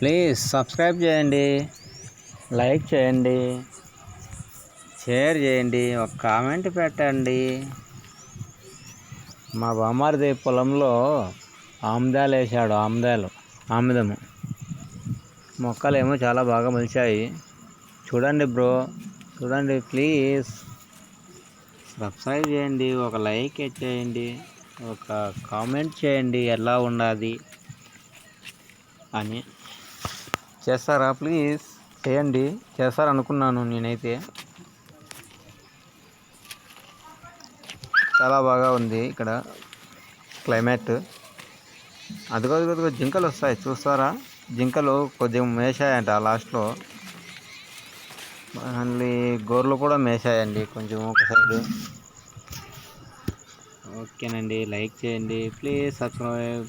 Please subscribe చేయండి. Like చేయండి. Share చేయండి. ఒక కామెంట్ పెట్టండి. మా బామ్మారిది పొలంలో ఆముదాలు వేసాడు ఆముదాలు ఆముదము. మొక్కలేమో చాలా బాగా మలిచాయి. చూడండి బ్రో చూడండి ప్లీజ్. సబ్స్క్రైబ్ చేయండి ఒక లైక్ చేయండి ఒక కామెంట్ చేయండి ఎలా ఉన్నది అని. చేస్తారా ప్లీజ్? చేయండి. చేస్తారనుకున్నాను నేనైతే. చాలా బాగా ఉంది ఇక్కడ క్లైమేట్. అదిగో అదిగో జింకలు వస్తాయి. చూస్తారా? జింకలు కొద్దిగా మేసాయంట లాస్ట్లో. మళ్ళీ గోర్లు కూడా మేసాయండి కొంచెం ఒక సైడ్. ఓకేనండి. లైక్ చేయండి. Please subscribe.